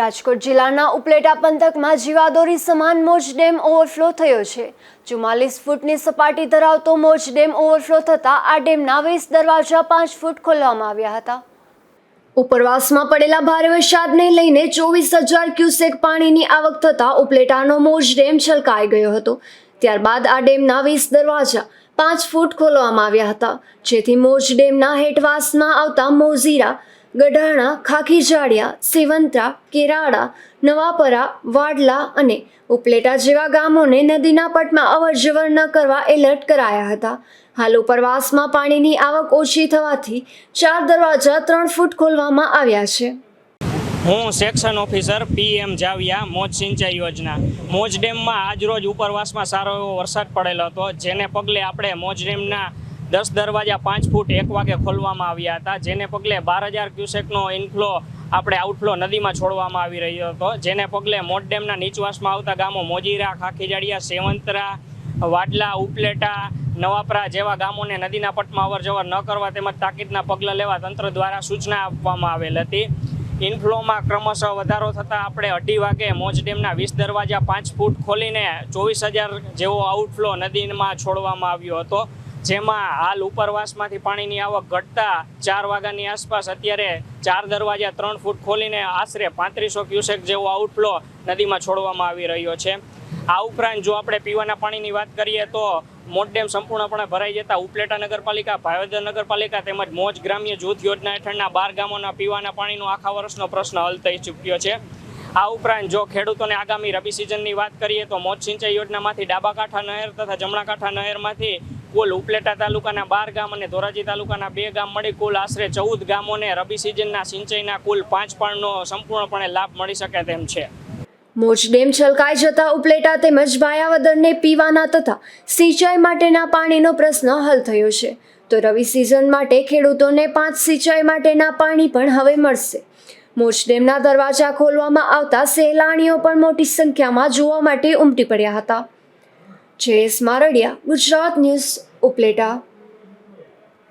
રાજકોટ જિલ્લાના ઉપલેટા પંથકમાં જીવાદોરી સમાન મોજ ડેમ ઓવરફ્લો થયો છે. ચુમ્માલીસ ફૂટની સપાટી ધરાવતો મોજ ડેમ ઓવરફ્લો થતાં આ ડેમના વીસ દરવાજા પાંચ ફૂટ ખોલવામાં આવ્યા હતા. ઉપરવાસમાં પડેલા ભારે વરસાદને લઈને ચોવીસ હજાર ક્યુસેક પાણીની આવક થતાં ઉપલેટાનો મોજ ડેમ છલકાઈ ગયો હતો. ત્યારબાદ આ ડેમના વીસ દરવાજા પાંચ ફૂટ ખોલવામાં આવ્યા હતા. જેથી મોજ ડેમના હેઠવાસમાં આવતા મોઝીરા ગઢાણા ખાખી જાડિયા સેવંત્રા, કેરાળા, નવાપરા, વાડલા અને ઉપલેટા જેવા ગામોને નદીના પટમાં અવરજવર ન કરવા એલર્ટ કરાયા હતા. હાલ ઉપરવાસમાં પાણીની આવક ઓછી થવાથી ચાર દરવાજા ત્રણ ફૂટ ખોલવામાં આવ્યા છે. હું સેક્શન ઓફિસર પીએમ જાવિયા, મોજ સિંચાઈ યોજના. મોજ ડેમમાં આજરોજ ઉપરવાસમાં સારો એવો વરસાદ પડેલો હતો, જેને પગલે આપણે મોજ ડેમના દસ દરવાજા પાંચ ફૂટ એક વાગે ખોલવામાં આવ્યા હતા, જેને પગલે બાર હજાર ક્યુસેકનો ઇનફ્લો આપણે આઉટફ્લો નદીમાં છોડવામાં આવી રહ્યો હતો. જેને પગલે મોટ ડેમના નીચવાસમાં આવતા ગામો મોજીરા, ખાખીજાડિયા, સેવંતરા, વાડલા, ઉપલેટા, નવાપરા જેવા ગામોને નદીના પટમાં અવર જવર ન કરવા તેમજ તાકીદના પગલાં લેવા તંત્ર દ્વારા સૂચના આપવામાં આવેલ હતી. ઇનફ્લોમાં ક્રમશઃ વધારો થતાં આપણે અઢી વાગે મોજ ડેમના વીસ દરવાજા પાંચ ફૂટ ખોલીને ચોવીસ હજાર જેવો આઉટફ્લો નદીમાં છોડવામાં આવ્યો હતો. જેમાં હાલ ઉપરવાસમાંથી પાણીની આવક ઘટતા ચાર વાગ્યાની આસપાસ અત્યારે ચાર દરવાજા ત્રણ ફૂટ ખોલીને આશરે પાંત્રીસો ક્યુસેક જેવો આઉટફ્લો નદીમાં છોડવામાં આવી રહ્યો છે. આ ઉપરાંત જો આપણે પીવાના પાણીની વાત કરીએ તો મોટ ડેમ સંપૂર્ણપણે ભરાઈ જતા ઉપલેટા નગરપાલિકા, ભાવદર નગરપાલિકા તેમજ મોજ ગ્રામ્ય જૂથ યોજના હેઠળના બાર ગામોના પીવાના પાણીનો આખા વર્ષનો પ્રશ્ન હલ થઈ ચૂક્યો છે. આ ઉપરાંત જો ખેડૂતોને આગામી રબી સિઝનની વાત કરીએ તો મોજ સિંચાઈ યોજનામાંથી ડાબા કાંઠા નહેર તથા જમણા કાંઠા નહેરમાંથી કુલ ઉપલેટા તાલુકાના બાર ગામ અને ધોરાજી તાલુકાના બે ગામ મળી કુલ આશરે ચૌદ ગામોને રબી સિઝનના સિંચાઈના કુલ પાંચ પાણનો સંપૂર્ણપણે લાભ મળી શકે તેમ છે. મોજ ડેમ છલકાઈ જતા ઉપલેટા તેમજ ભાયાવદરને પીવાના તથા સિંચાઈ માટેના પાણીનો પ્રશ્ન હલ થયો છે. તો રવિ સિઝન માટે ખેડૂતોને પાંચ સિંચાઈ માટેના પાણી પણ હવે મળશે. મોજ ડેમના દરવાજા ખોલવામાં આવતા સહેલાણીઓ પણ મોટી સંખ્યામાં જોવા માટે ઉમટી પડ્યા હતા. જયેશ મારડિયા ગુજરાત ન્યૂઝ ઉપલેટા.